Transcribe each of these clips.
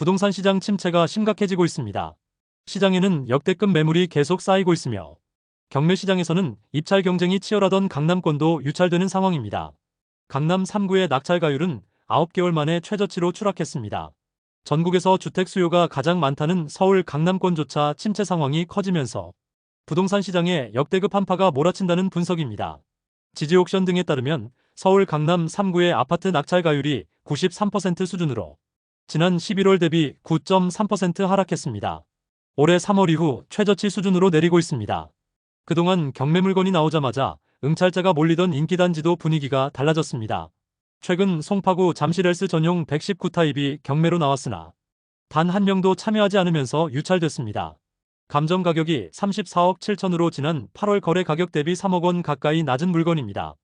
부동산 시장 침체가 심각해지고 있습니다. 시장에는 역대급 매물이 계속 쌓이고 있으며 경매 시장에서는 입찰 경쟁이 치열하던 강남권도 유찰되는 상황입니다. 강남 3구의 낙찰 가율은 9개월 만에 최저치로 추락했습니다. 전국에서 주택 수요가 가장 많다는 서울 강남권조차 침체 상황이 커지면서 부동산 시장에 역대급 한파가 몰아친다는 분석입니다. 지지 옥션 등에 따르면 서울 강남 3구의 아파트 낙찰 가율이 93% 수준으로 지난 11월 대비 9.3% 하락했습니다. 올해 3월 이후 최저치 수준으로 내리고 있습니다. 그동안 경매 물건이 나오자마자 응찰자가 몰리던 인기단지도 분위기가 달라졌습니다. 최근 송파구 잠실헬스 전용 119타입이 경매로 나왔으나 단 한 명도 참여하지 않으면서 유찰됐습니다. 감정 가격이 34억 7천으로 지난 8월 거래 가격 대비 3억 원 가까이 낮은 물건입니다.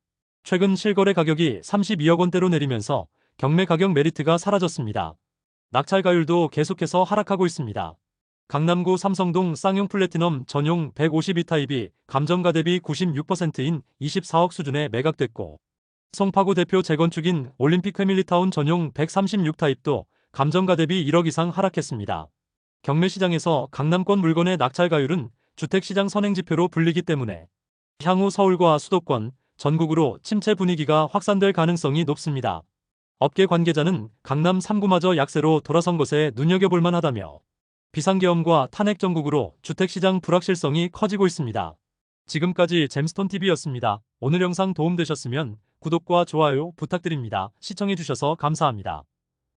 최근 실거래 가격이 32억 원대로 내리면서 경매 가격 메리트가 사라졌습니다. 낙찰가율도 계속해서 하락하고 있습니다. 강남구 삼성동 쌍용 플래티넘 전용 152타입이 감정가 대비 96%인 24억 수준에 매각됐고 송파구 대표 재건축인 올림픽 패밀리타운 전용 136타입도 감정가 대비 1억 이상 하락했습니다. 경매 시장에서 강남권 물건의 낙찰가율은 주택시장 선행지표로 불리기 때문에 향후 서울과 수도권, 전국으로 침체 분위기가 확산될 가능성이 높습니다. 업계 관계자는 강남 3구마저 약세로 돌아선 것에 눈여겨볼 만하다며 비상계엄과 탄핵 정국으로 주택시장 불확실성이 커지고 있습니다. 지금까지 잼스톤TV였습니다. 오늘 영상 도움되셨으면 구독과 좋아요 부탁드립니다. 시청해주셔서 감사합니다.